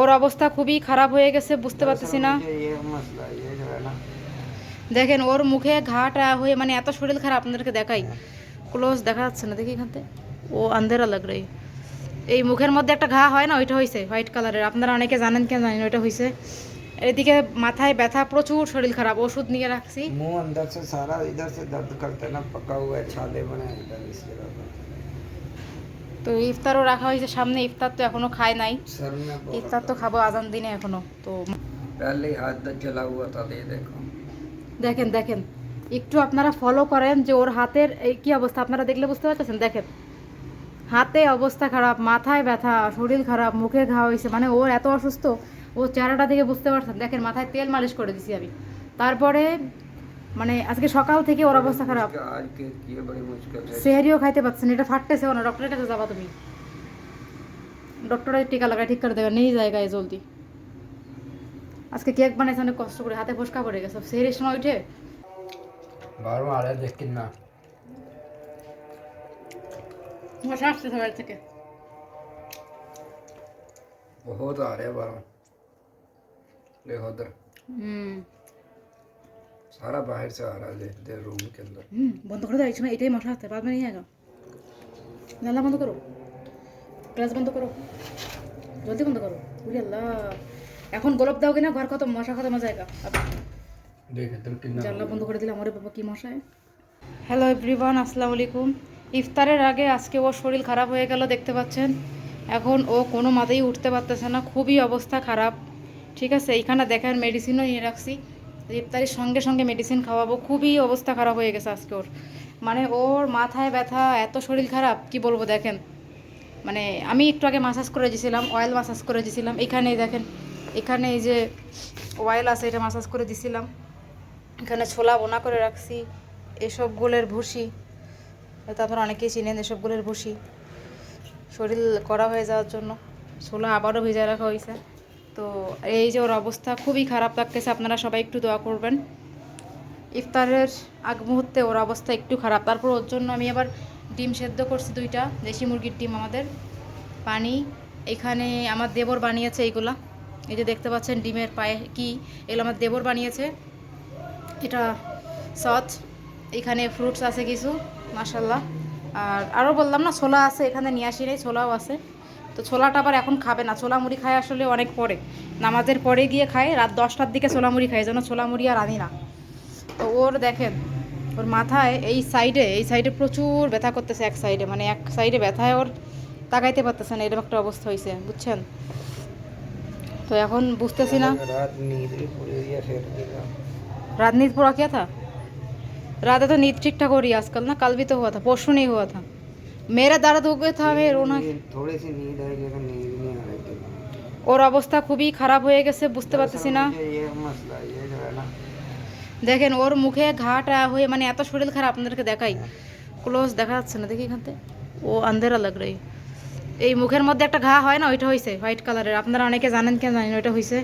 ওর অবস্থা খুবই খারাপ হয়ে গেছে, বুঝতে পারতেছি না। দেখেন, ওর মুখে ঘাটা হয়ে মানে এত শরীর খারাপ, আপনাদেরকে দেখাই। ক্লোজ দেখা যাচ্ছে না, দেখি এখানতে ও আন্ধেরা লাগ রে এই মুখের মধ্যে একটা ঘা হয় না, ওইটা হয়েছে হোয়াইট কালারের আপনারা অনেকে জানেন কেন জানেন ওইটা হয়েছে এদিকে মাথায় ব্যথা, প্রচুর শরীর খারাপ, ওষুধ নিয়ে রাখছি। মুখ তো ইফতারও রাখা হয়েছে সামনে ইফতার তো এখনও খায় নাই। ইফতার তো খাব আজান দিনে এখনও তো দেখেন দেখেন একটু আপনারা ফলো করেন যে ওর হাতের এই কি অবস্থা আপনারা দেখলে বুঝতে পারতেছেন? দেখেন হাতে অবস্থা খারাপ মাথায় ব্যথা শরীর খারাপ মুখে ঘা হয়েছে মানে ওর এত অসুস্থ ও চেহারাটা দেখে বুঝতে পারছেন। দেখেন মাথায় তেল মালিশ করে দিছি আমি। তারপরে মানে আজকে সকাল থেকে ওর অবস্থা খারাপ। সেহারিও খাইতে পারছেন এটা ফাটতেছে না ডক্টরের কাছে যাবা তুমি। ডক্টরের টিকা লাগায় ঠিক করে দেবে নেই জায়গায় জলদি। আজকে কেক বানাইছে অনেক কষ্ট করে হাতে ফসকা পড়ে গেছে সেহারির সময় উঠে। বারো আড়াই দেখিন না। মশা আসছে সবাই থেকে। বহুত আরে বারো। দেখো হুম। सारा बाहर से आ रहा है देख दे रूम के अंदर হুম বন্ধ করে দাও এই সময় এটাই মশা আসছে বাদ নিয়ে আগে জানলা বন্ধ করো গ্লাস বন্ধ করো জলদি বন্ধ করো উরি আল্লাহ এখন গোলাপ দাও কিনা ঘর কত মশা কত মজা জায়গা देख इधर कितना জানলা বন্ধ করে দিলাম ওরে বাবা কি মশায় হ্যালো এভরিওয়ান আসসালামু আলাইকুম ইফতারের আগে আজকে ওর শরীর খারাপ হয়ে গেল দেখতে পাচ্ছেন এখন ও কোনো মাতেই উঠতে পারতেছে না খুবই অবস্থা খারাপ ঠিক আছে এইখানে দেখেন মেডিসিনও নিয়ে রাখছি ইফতারের সঙ্গে সঙ্গে মেডিসিন খাওয়াবো। খুবই অবস্থা খারাপ হয়ে গেছে আজকে ওর। মানে ওর মাথায় ব্যথা, এত শরীর খারাপ, কি বলব দেখেন। মানে আমি একটু আগে মাসাজ করে দিয়েছিলাম অয়েল মাসাজ করে দিয়েছিলাম এখানে দেখেন, এখানে এই যে অয়েল আছে, এটা মাসাজ করে দিছিলাম। এখানে ছোলা বোনা করে রাখছি, এসব গোলের ভুসি। আপনারা অনেকেই চিনেন এসব গোলের ভুসি। শরীর করা হয়ে যাওয়ার জন্য। ছোলা আবারও ভেজা রাখা হয়েছে। তো এই যে ওর অবস্থা খুবই খারাপ লাগতেছে, আপনারা সবাই একটু দোয়া করবেন। ইফতারের আগ মুহূর্তে ওর অবস্থা একটু খারাপ। তারপর ওর জন্য আমি আবার ডিম সেদ্ধ করছি দুইটা, দেশি মুরগির ডিম আমাদের। পানি, এখানে আমার দেবর বানিয়েছে এইগুলা। এই যে দেখতে পাচ্ছেন ডিমের পায়ে কি, এগুলো আমার দেবর বানিয়েছে। এটা সচ এখানে ফ্রুটস আছে কিছু মাসাল্লাহ আর আরও বললাম না, ছোলা আছে এখানে, নিয়ে আসি নেই, ছোলাও আছে। তো ছোলাটা আবার এখন খাবে না ছোলা মুড়ি খায় আসলে অনেক পরে নামাজের পরে গিয়ে খায় রাত দশটার দিকে ছোলা মুড়ি খায় যেন ছোলা মুড়ি আর আনি না তো ওর দেখেন ওর মাথায় এই সাইডে এই সাইডে প্রচুর ব্যথা করতেছে এক সাইডে মানে এক সাইডে ব্যথায় ওর তাকাইতে পারতেছে না এরকম একটা অবস্থা হয়েছে বুঝছেন তো এখন বুঝতেছি না रात नींद भी पूरी हुई है फिर भी ना। रात नींद पूरा किया था रात तो नींद ठीक ठाक हो रही है आजकल ना कल भी तो हुआ था परसों नहीं हुआ था মেয়েরা দাঁড়া हो गया ওর অবস্থা খুবই খারাপ হয়ে গেছে বুঝতে পারতেছি না দেখেন ওর মুখে ঘাটা হয়ে মানে এত শরীর খারাপ আপনাদেরকে দেখাই ক্লোজ দেখা যাচ্ছে না দেখি এখানতে ও আন্ধেরা লাগ রই এই মুখের মধ্যে একটা ঘা হয় না ওইটা হয়েছে হোয়াইট কালারের আপনারা অনেকে জানেন কেন জানেন ওইটা হয়েছে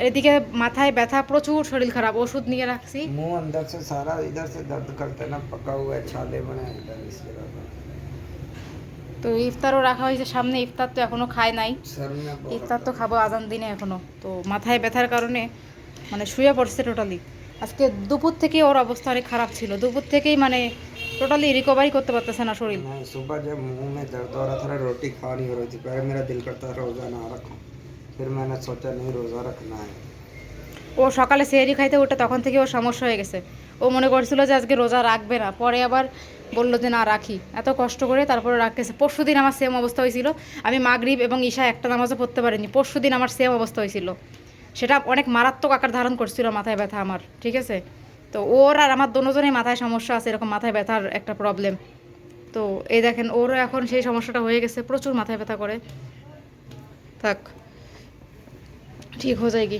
এদিকে মাথায় ব্যথা প্রচুর শরীর খারাপ ওষুধ নিয়ে রাখছি মুখ তো ইফতারও রাখা হয়েছে সামনে ইফতার তো এখনো খায় নাই सर में बहुत ইফতার তো খাবো আজান দিনে এখনো তো মাথায় ব্যথার কারণে মানে শুয়ে পড়ছে টোটালি আজকে দুপুর থেকে ওর অবস্থা অনেক খারাপ ছিল দুপুর থেকেই মানে টোটালি রিকভারি করতে পারতেছে না শরীর मैं सुबह जब मुंह में दर्द हो रहा था ना रोटी खा नहीं हो रही थी पहले मेरा दिल करता था रोज़ा ना रखूं फिर मैंने सोचा नहीं रोज़ा रखना है ও সকালে সেহরি খাইতে উঠে তখন থেকে ওর সমস্যা হয়ে গেছে ও মনে করছিল যে আজকে রোজা রাখবে না পরে আবার বলল যে, না, রাখি। এত কষ্ট করে তারপরে রাখতেছে পরশু দিন আমার সেম অবস্থা হয়েছিল। আমি মাগরিব এবং ঈশা একটা নামাজও পড়তে পারিনি। পরশু দিন আমার সেম অবস্থা হয়েছিল। সেটা অনেক মারাত্মক আকার ধারণ করছিল মাথায় ব্যথা আমার, ঠিক আছে? তো ওর আর আমার দুজনেই মাথায় সমস্যা আছে, এরকম মাথায় ব্যথার একটা প্রবলেম তো এই দেখেন ওরও এখন সেই সমস্যাটা হয়ে গেছে, প্রচুর মাথায় ব্যথা করে। থাক, ঠিক হয়ে যায় কি?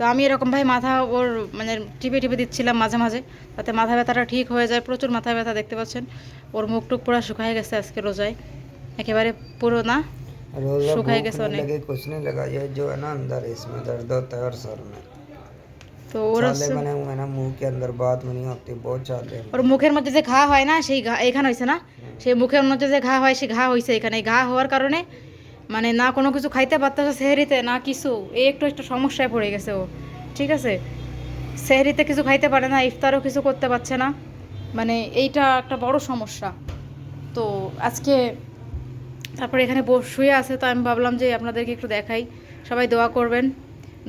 তো আমি এরকম ভাই মাথা ওর মানে টিপে টিপে দিচ্ছিলাম মাঝে মাঝে তাতে মাথা ব্যথাটা ঠিক হয়ে যায় প্রচুর মাথা ব্যথা দেখতে পাচ্ছেন ওর মুখ টুক পুরো শুকায় গেছে আজকে রোজায় একেবারে পুরো না रोज़ा सुखाई भूख के सोने। नहीं लगे कुछ नहीं लगा ये जो है ना अंदर इसमें दर्द होता है और सर में তো ওর छाले হচ্ছে- बने हुए हैं ना मुंह के अंदर बात में नहीं होती बहुत छाले हैं। ওর মুখের মধ্যে যে ঘা হয় না সেই ঘা এখানে হয়েছে না সেই মুখের মধ্যে যে ঘা হয় সেই ঘা হয়েছে এখানে এই ঘা হওয়ার কারণে মানে না কোনো কিছু খাইতে পারতেছে, সেহরিতে না কিছু, এই একটু একটা সমস্যায় পড়ে গেছে ও। ঠিক আছে? সেহরিতে কিছু খাইতে পারে না, ইফতারও কিছু করতে পারছে না। মানে এইটা একটা বড় সমস্যা। তো আজকে তারপরে এখানে শুয়ে আছে, তো আমি ভাবলাম যে আপনাদেরকে একটু দেখাই। সবাই দোয়া করবেন।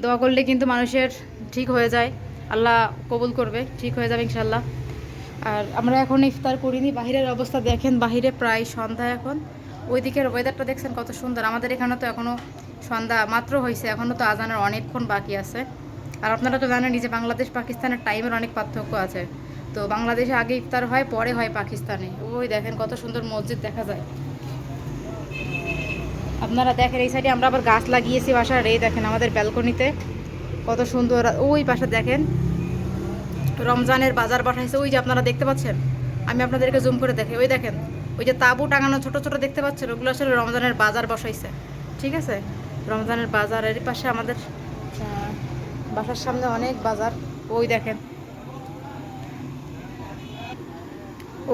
দোয়া করলে কিন্তু মানুষের ঠিক হয়ে যায়। আল্লাহ কবুল করবে, ঠিক হয়ে যাবে ইনশাল্লাহ আর আমরা এখন ইফতার করিনি, বাহিরের অবস্থা দেখেন, বাহিরে প্রায় সন্ধ্যা এখন। ওই দিকের ওয়েদারটা দেখছেন কত সুন্দর। আমাদের এখানে তো এখনও সন্ধ্যা মাত্র হয়েছে এখনও তো আজানের অনেকক্ষণ বাকি আছে। আর আপনারা তো জানেন যে বাংলাদেশ, পাকিস্তানের টাইমের অনেক পার্থক্য আছে। তো বাংলাদেশে আগে ইফতার হয়, পরে হয় পাকিস্তানে। ওই দেখেন কত সুন্দর মসজিদ দেখা যায়। আপনারা দেখেন এই সাইডে আমরা আবার গাছ লাগিয়েছি বাসার, এই দেখেন আমাদের ব্যালকনিতে কত সুন্দর, ওই পাশে দেখেন। রমজানের বাজার পাঠাইছে ওই যে আপনারা দেখতে পাচ্ছেন? আমি আপনাদেরকে জুম করে দেখি, ওই দেখেন। ওই যে তাঁবু টাঙানো ছোট ছোট দেখতে পাচ্ছেন, ওগুলো আসলে রমজানের বাজার বসাইছে। ঠিক আছে? রমজানের বাজার এর পাশে আমাদের বাসার সামনে অনেক বাজার। ওই দেখেন।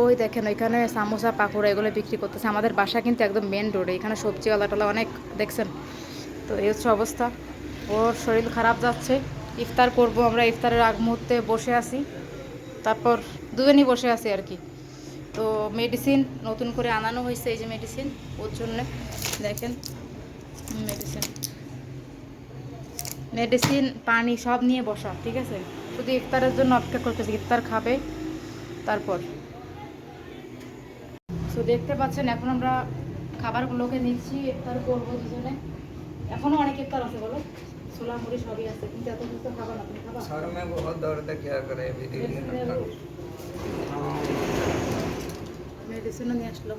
ওই দেখেন, ওইখানে সামোসা, পাকোড়া এগুলো বিক্রি করতেছে। আমাদের বাসা কিন্তু একদম মেন রোডে এখানে সবজিওয়ালা টালা অনেক, দেখছেন? তো এই হচ্ছে অবস্থা। ওর শরীর খারাপ যাচ্ছে। ইফতার করব আমরা, ইফতারের আগ মুহূর্তে বসে আছি। তারপর দুজনই বসে আছি আর কি। তো মেডিসিন নতুন করে আনানো হয়েছে এই যে মেডিসিন ওর জন্যে দেখেন মেডিসিন মেডিসিন পানি সব নিয়ে বসা ঠিক আছে? শুধু ইফতারের জন্য অপেক্ষা করতেছি ইফতার খাবে তারপর। তো দেখতে পাচ্ছেন এখন আমরা খাবারগুলোকে নিচ্ছি ইফতার করব দুজনে। এখনও অনেক ইফতার আছে বলো? ছোলা মুড়ি সবই আছে কিন্তু এত কিছু খাবা না তুমি খাবা? মেডিসিনও নিয়ে আসলো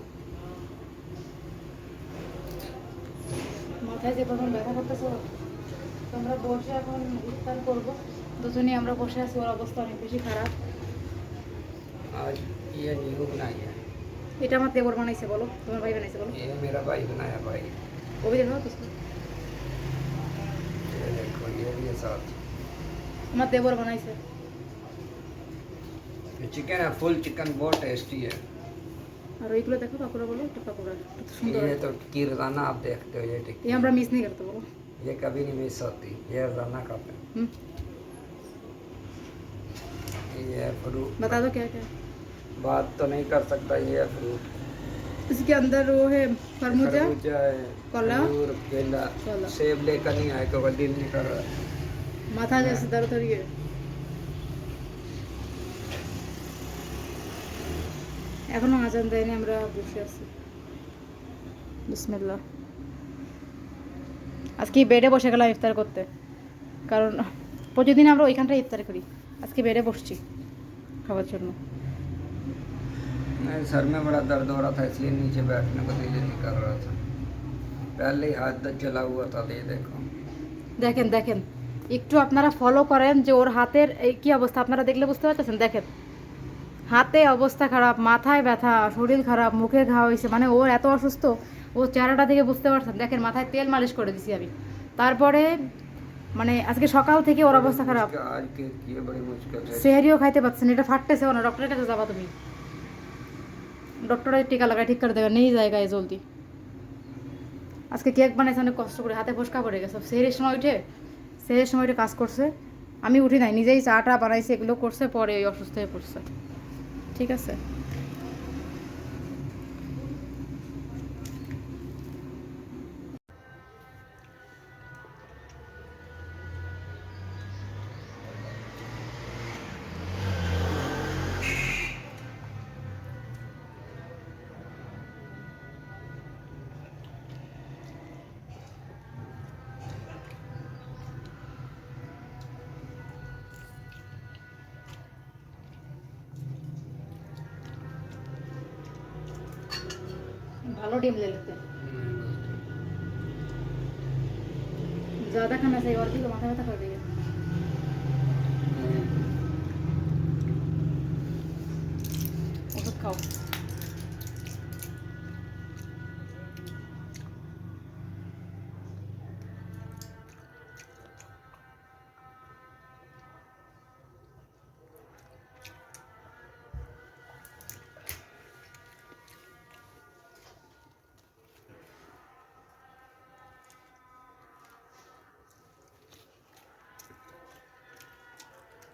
মাথায় যে প্রথম ব্যথা করতেছে তো আমরা বসে এখন ইফতার করবো দুজনেই আমরা বসে আছি ওর অবস্থা অনেক বেশি খারাপ आज ये न्यू बनाई है এটা আমার দেবর বানাইছে বলো তোমার ভাই বানাইছে বলো ये मेरा भाई बनाया भाई ওবি দেখো তো ये देखो ये भी है साथ আমার দেবর বানাইছে ये चिकन है फुल चिकन बहुत टेस्टी है আর ওইগুলো দেখো পাকোড়া বলো একটা পাকোড়া কত সুন্দর ये तो की रोजाना आप देखते हो ये टिक्की ये আমরা মিস नहीं करते बोलो ये कभी नहीं मिस होती ये रोजाना खाते हैं हम्म, ये है फ्रूट बता दो क्या क्या बात तो नहीं कर सकता ये है फ्रूट इसके अंदर वो है खरबूजा खरबूजा है कोला? अंगूर केला कोला। सेब लेकर नहीं आए क्योंकि दिल नहीं कर रहा माथा जैसे दर्द हो रही है এখনো আজান দেয়নি আমরা বসে আছি বিসমিল্লাহ আজকে বেডে বসে গেলাম ইফতার করতে কারণ প্রতিদিন আমরা ওইখানটায় ইফতার করি আজকে বেডে বসছি খাওয়ার জন্য मेरे सर में बड़ा दर्द हो रहा था इसलिए नीचे बैठने को दिल ही नहीं कर रहा था पहले ही हाथ तक जला हुआ था ये देखो দেখেন দেখেন একটু আপনারা ফলো করেন যে ওর হাতের এই কি অবস্থা আপনারা দেখলে বুঝতে পারতেছেন দেখেন হাতে অবস্থা খারাপ মাথায় ব্যথা শরীর খারাপ মুখে ঘা হয়েছে মানে ওর এত অসুস্থ ও চেহারাটা থেকে বুঝতে পারছেন। দেখেন মাথায় তেল মালিশ করে দিছি আমি। তারপরে মানে আজকে সকাল থেকে ওর অবস্থা খারাপ। সেহারিও খাইতে পারছেন এটা ফাটতেছে না ডক্টরের কাছে যাবা তুমি। ডক্টরের টিকা লাগায় ঠিক করে দেবে নেই জায়গায় জলদি। আজকে কেক বানাইছে অনেক কষ্ট করে হাতে ফসকা পড়ে গেছে। সেহারির সময় উঠে সেহারির সময় উঠে কাজ করছে। আমি উঠি নাই নিজেই চাটা বানাইছে এগুলো করছে পরে অসুস্থ হয়ে পড়ছে। ঠিক আছে? भालो टीम ले लेते हैं। ज़्यादा खाना सही और भी तो माथा व्यथा कर रही है खाओ।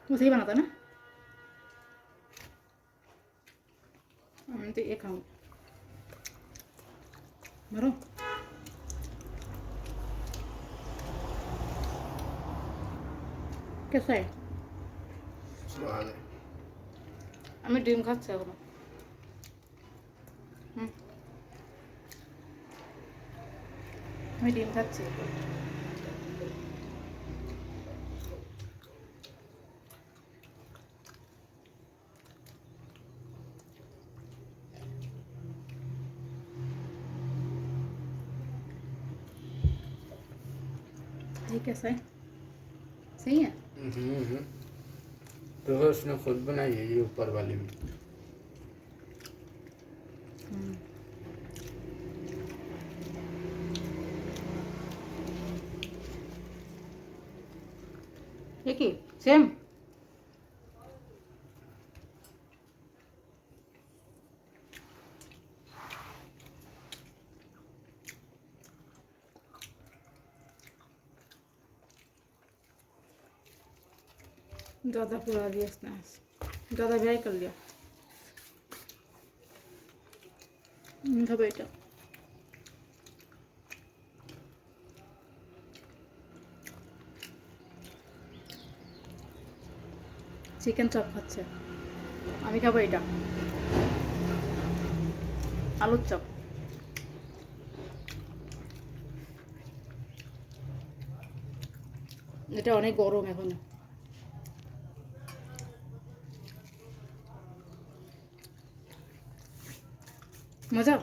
वो सही बनाता है ना मैं तो ये खाऊं मारो कैसा है स्वाद है আমি ডিম খাচ্ছি এখনো হুম। আমি ডিম খাচ্ছি ये कैसा है? सही है? हम्म तो उसने खुद बनाई है ये ऊपर वाली भी हम्म। ये ज़्यादा पूरा दिया इसने ज़्यादा भी कर लिया খাবে এটা চিকেন চপ খাচ্ছে আমি খাবো এটা আলুর চপ এটা অনেক গরম এখন মজা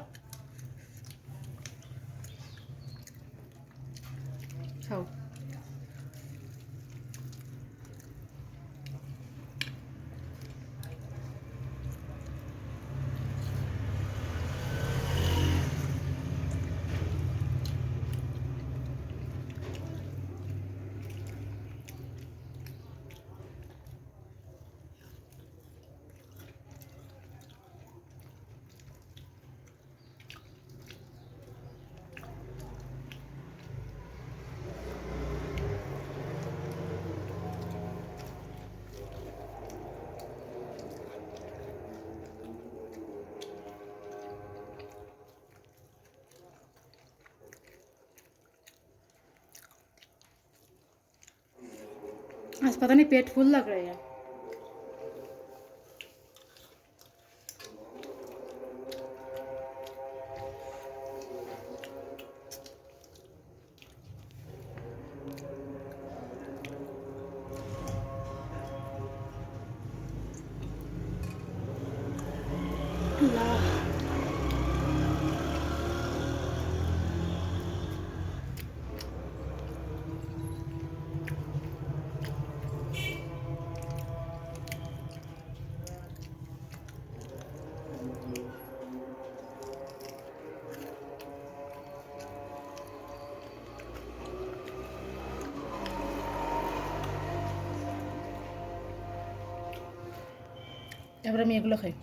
आज पता नहीं पेट फुल लग रहा है এবার আমি এগুলো খাই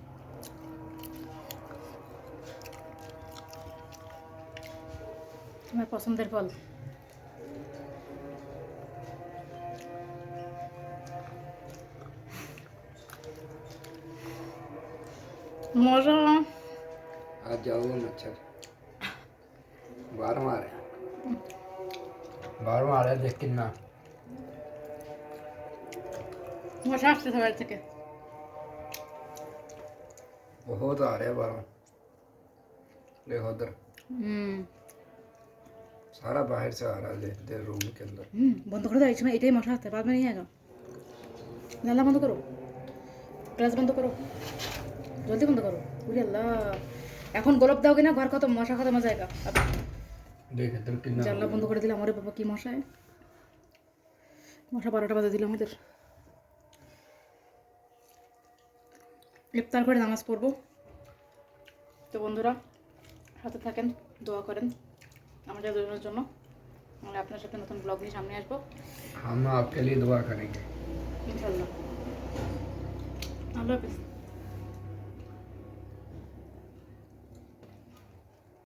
আমার পছন্দের ফল মজা आज जाओगे मच्छर बाहर मारे बाहर मारे देख कितना মশা আসছে সবাই থেকে बहुत आ रहे हैं बाहर देखो उधर হুম सारा बाहर से आ रहा है देख दे रूम के अंदर হুম বন্ধ করে দাও এই সময় এটাই মশা আসছে বাদ में नहीं आएगा জানলা বন্ধ করো গ্লাস বন্ধ করো জলদি বন্ধ করো উরি আল্লাহ এখন গোলাপ দাও কিনা ঘর কত মশা খতম হয়ে যায়গা देख इधर कितना জানলা বন্ধ করে দিলাম আরে বাবা কি মশায় মশা বারোটা বাজে দিল আমাদের ইফতার করে নামাজ পড়ব। তো বন্ধুরা সাথে থাকেন দোয়া করেন আমাদের দুজনের জন্য। আমি আপনার সাথে নতুন ব্লগ নিয়ে সামনে আসব। আমরা আপনাকে দোয়া করি। ইনশাল্লাহ আল্লাহ হাফিজ।